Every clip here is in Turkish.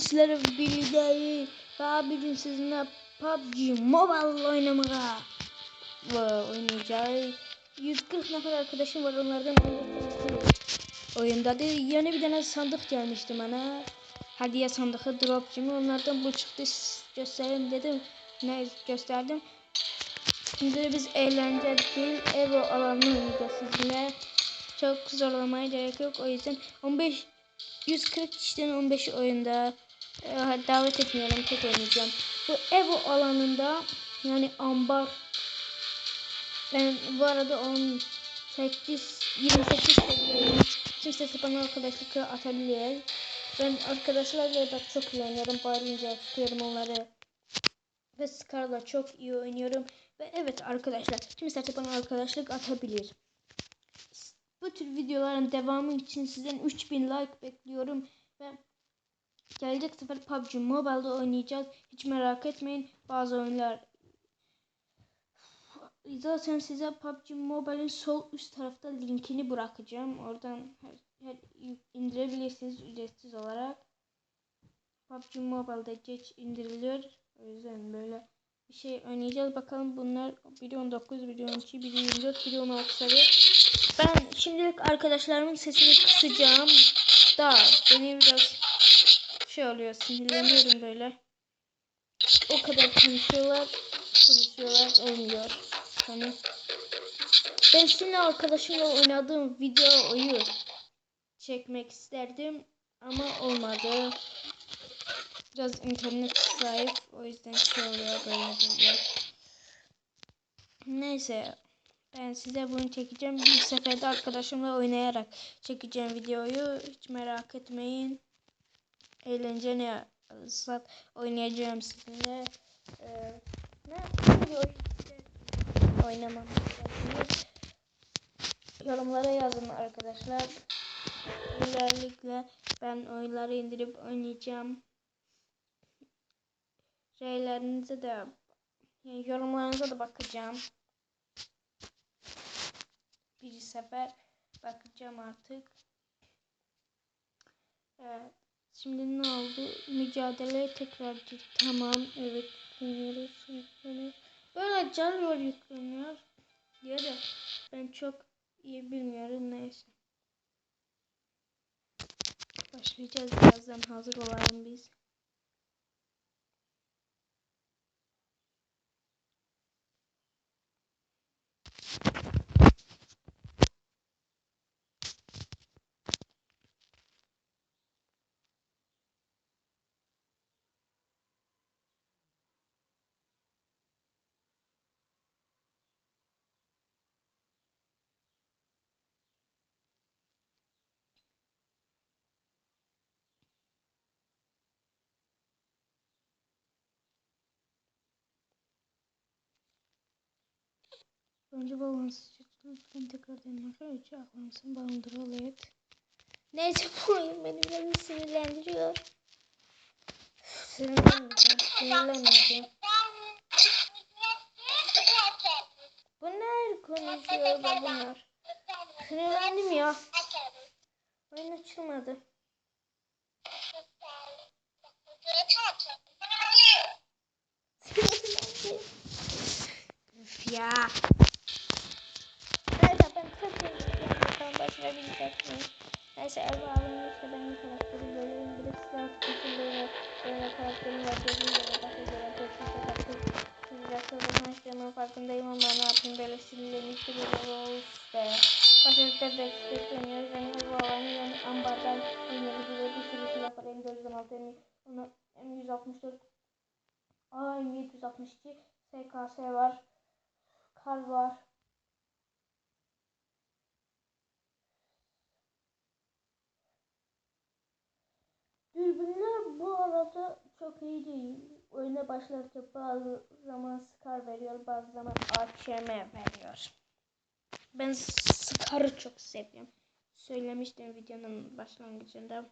sizlerle birlikte daha bugün sizinle PUBG Mobile oynamaya ve oynayacağız. 140 nefər arkadaşım var onlardan 14 oyundadır. Yeni bir tane sandık gelmişti bana. Hediye sandığı drop kimi onlardan bu çıktı göstereyim dedim. Ne gösterdim. Şimdi biz eğlence değil ev alanını oynayacağız sizinle. Çok zorlamaya gerek yok o yüzden 15 140 kişiden 15 oyunda e, davet etmiyorum tek oynayacağım. Bu ev alanında yani ambar ben bu arada 18 28 seviyeyim. Kimse bana arkadaşlık atabilir. Ben arkadaşlarla da çok iyi oynuyorum. Bağırınca tutuyorum onları. Ve Scar'la çok iyi oynuyorum. Ve evet arkadaşlar kimse bana arkadaşlık atabilir. Bu tür videoların devamı için sizden 3000 like bekliyorum. Ve gelecek sefer PUBG Mobile'da oynayacağız. Hiç merak etmeyin. Bazı oyunlar zaten size PUBG Mobile'in sol üst tarafta linkini bırakacağım. Oradan her, her indirebilirsiniz ücretsiz olarak. PUBG Mobile'da geç indiriliyor. O yüzden böyle bir şey oynayacağız. Bakalım bunlar biri 19, biri 12, biri 24, biri 16 seviye. Ben şimdilik arkadaşlarımın sesini kısacağım. Da beni biraz şey oluyor sinirleniyorum böyle. O kadar konuşuyorlar. Konuşuyorlar olmuyor. Hani ben sizinle arkadaşımla oynadığım videoyu çekmek isterdim ama olmadı. Biraz internet zayıf o yüzden şey oluyor böyle oluyor. Neyse ben size bunu çekeceğim. Bir seferde arkadaşımla oynayarak çekeceğim videoyu. Hiç merak etmeyin. Eğlence ne sat oynayacağım sizinle. Ee, ne hangi oynamam yorumlara yazın arkadaşlar. Özellikle ben oyunları indirip oynayacağım. Şeylerinize de yani yorumlarınıza da bakacağım. Bir sefer bakacağım artık. Evet. Şimdi ne oldu? Mücadeleye tekrar gir. Tamam. Evet. Yükleniyoruz. Yükleniyoruz. Böyle canıyor yükleniyor. Diye de ben çok iyi bilmiyorum. Neyse. Başlayacağız birazdan. Hazır olalım biz. Önce balans lütfen tekrar denemek için aklınızın balondur evet. Neyse bu oyun beni biraz sinirlendiriyor. Sinirlenmeyeceğim. Sinirlenmeyeceğim. Bunlar konuşuyor da bunlar. Sinirlendim ya. Oyun açılmadı. Üf. Ben kırpayım. Bakalım başarabilecek miyim? Neyse ev alınmışsa benim karakterim böyle indirip silah tutucuları böyle karakterim var. Bakın göre çok güzel bakın. Şimdi yakaladım açtığımın farkındayım ama ne yapayım böyle sinirlenmişti böyle of be. Başarıklar destekleniyor. Benim ev alanı yani ambardan oynayabiliyor. Bir sürü silah var. M416 M, M164 A M762 SKS var. Kar var. Dürbünler bu arada çok iyi değil. Oyuna başlarken bazı zaman Scar veriyor, bazı zaman AKM veriyor. Ben Scar'ı çok seviyorum. Söylemiştim videonun başlangıcında.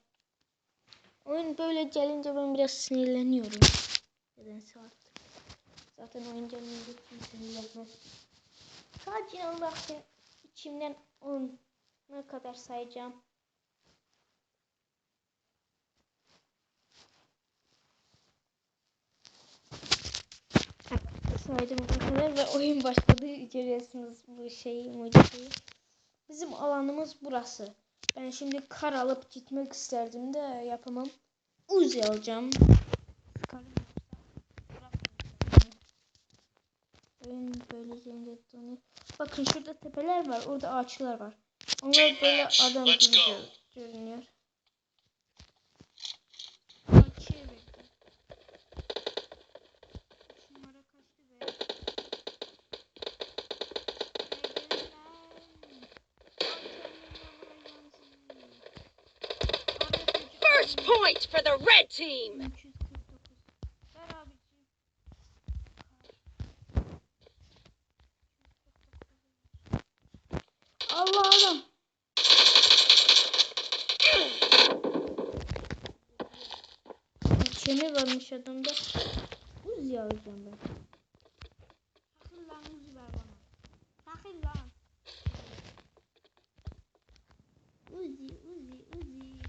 Oyun böyle gelince ben biraz sinirleniyorum. Nedense artık. Zaten oyun gelince sinirlenmez. Sadece Allah içimden 10 ne kadar sayacağım. Saydım bu kadar ve oyun başladı. Görüyorsunuz bu şeyi, mucizeyi. Bizim alanımız burası. Ben şimdi kar alıp gitmek isterdim de yapamam. Uzi alacağım. Oyun böyle yerinde donuyor. Bakın şurada tepeler var. Orada ağaçlar var. Onlar böyle adam gibi gör- görünüyor. First point for the red team. 349. Ver abiciğim. Allah adam. Çemi varmış adamda. Uzi alacağım ben. Takıl lan uzi ver bana. Takıl lan. Uzi, uzi, uzi.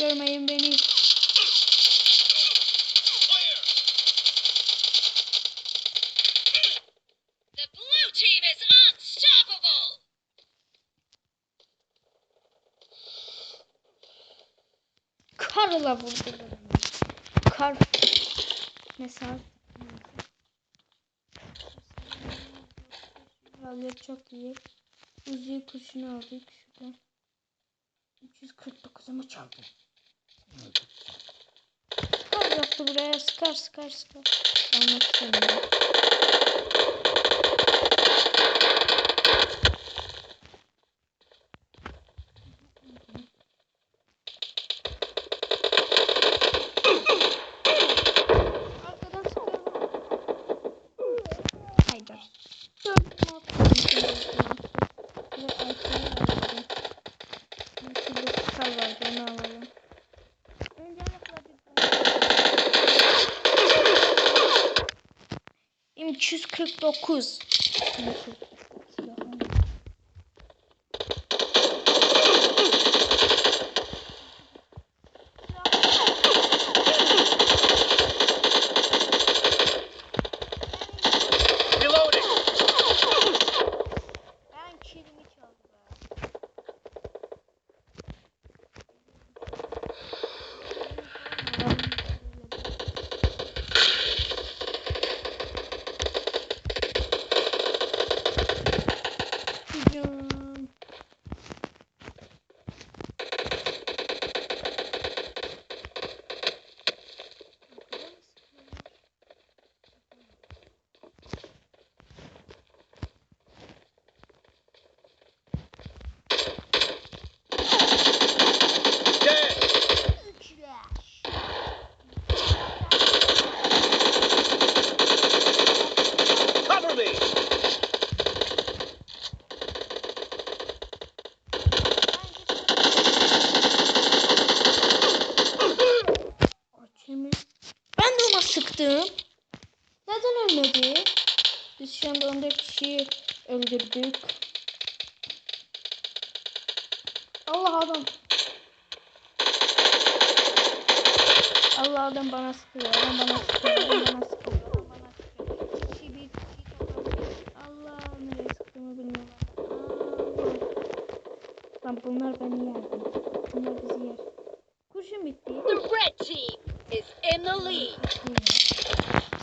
Görmeyin beni. Karla vurdu beni. Kar. Mesela. Alıyor çok iyi. Uzi'yi kurşunu aldık şuradan. 349 ama çaldım. Kar yaptı buraya sıkar sıkar sıkar. Almak istemiyorum. Arkadan sıkıyor bana. Hayda. Dört 349. sıktım. Neden ölmedi? Biz şu anda 14 kişiyi öldürdük. Allah adam. Allah adam bana sıkıyor. Adam bana sıkıyor. Adam bana sıkıyor. Lan bunlar beni yerdi. Bunlar bizi yer. Kurşun bitti. The red team is in the lead.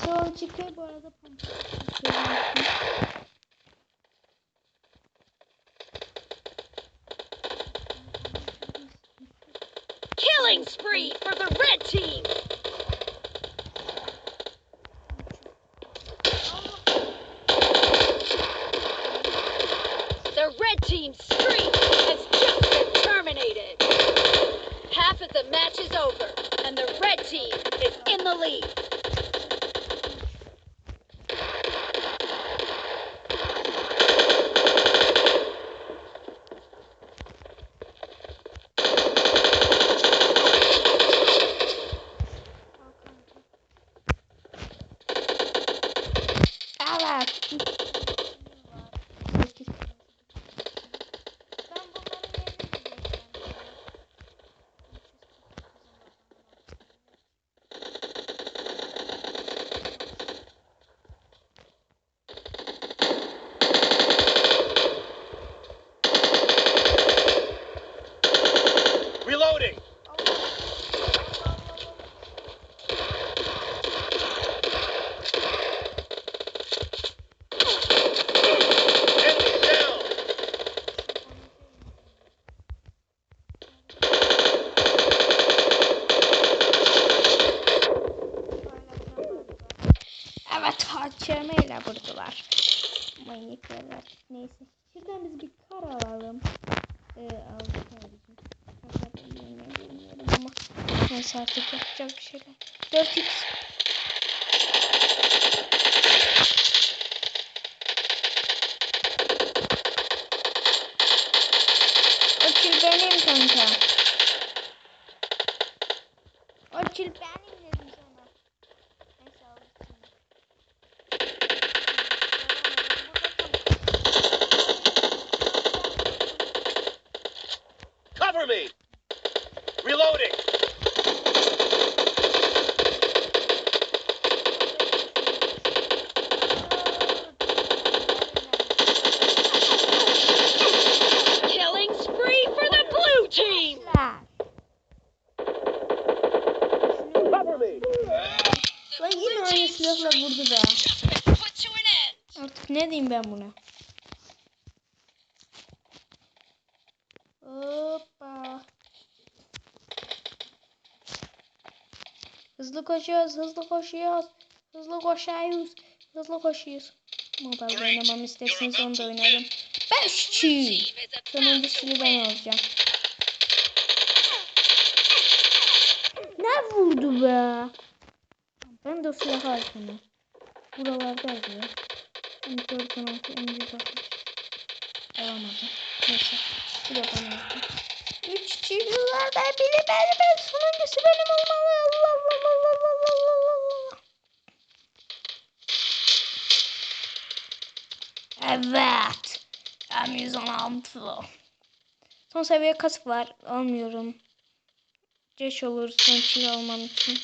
Doğru çıkıyor bu arada pompalı. Killing spree for the red team. The red team's streak has just been terminated. Half of the match is over, and the red team is in the lead. Evet. neyse artık yapacak bir şeyler. 4x. O çil benim kanka. O benim dedim sana. Neyse şimdi. Cover me. Reloading. ne diyeyim ben buna? Hoppa. Hızlı koşuyoruz, hızlı koşuyoruz. Hızlı koşuyoruz, hızlı koşuyoruz. Mobile oynamam isterseniz onu da oynarım. Ben şişçiyim. Sonuncusunu ben alacağım. Ne vurdu be? Ben de silah aldım. Buralarda arıyor. 4 penaltı en büyük atmış. Olamadı. Neyse. Bu da penaltı. 3 çivilerden biri benim. Sonuncusu benim olmalı. Allah Allah Allah Allah Allah Allah. Evet. Hem 116. Son seviye kasık var. Almıyorum. Ceş olur son çivi almam için.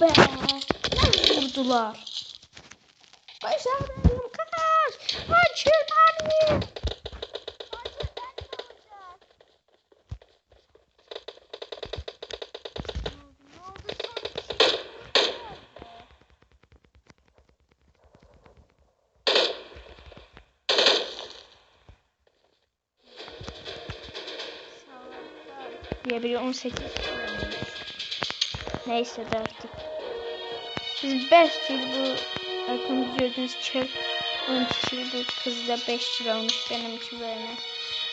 Be. Ne vurdular. Başardım kaç. Ne oldu? diye biri 18 kullanmış. Neyse de artık. Biz 5 yıl bu arkamızda gördüğünüz çöl 12 yıl bu kız da 5 yıl almış benim için böyle.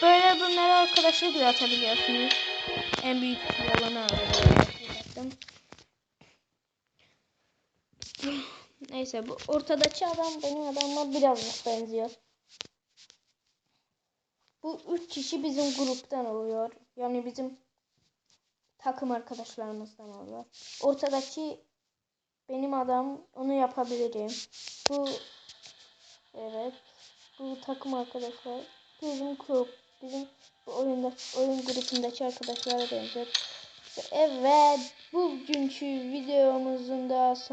Böyle bunları arkadaşlık da atabiliyorsunuz. En büyük yalanı öğrendim. Neyse bu ortadaki adam benim adamla biraz benziyor. Bu üç kişi bizim gruptan oluyor. Yani bizim takım arkadaşlarımızdan oluyor. Ortadaki benim adam onu yapabilirim. Bu evet bu takım arkadaşlar bizim grup bizim bu oyunda oyun grubundaki arkadaşlara benziyor. Evet bugünkü videomuzun da son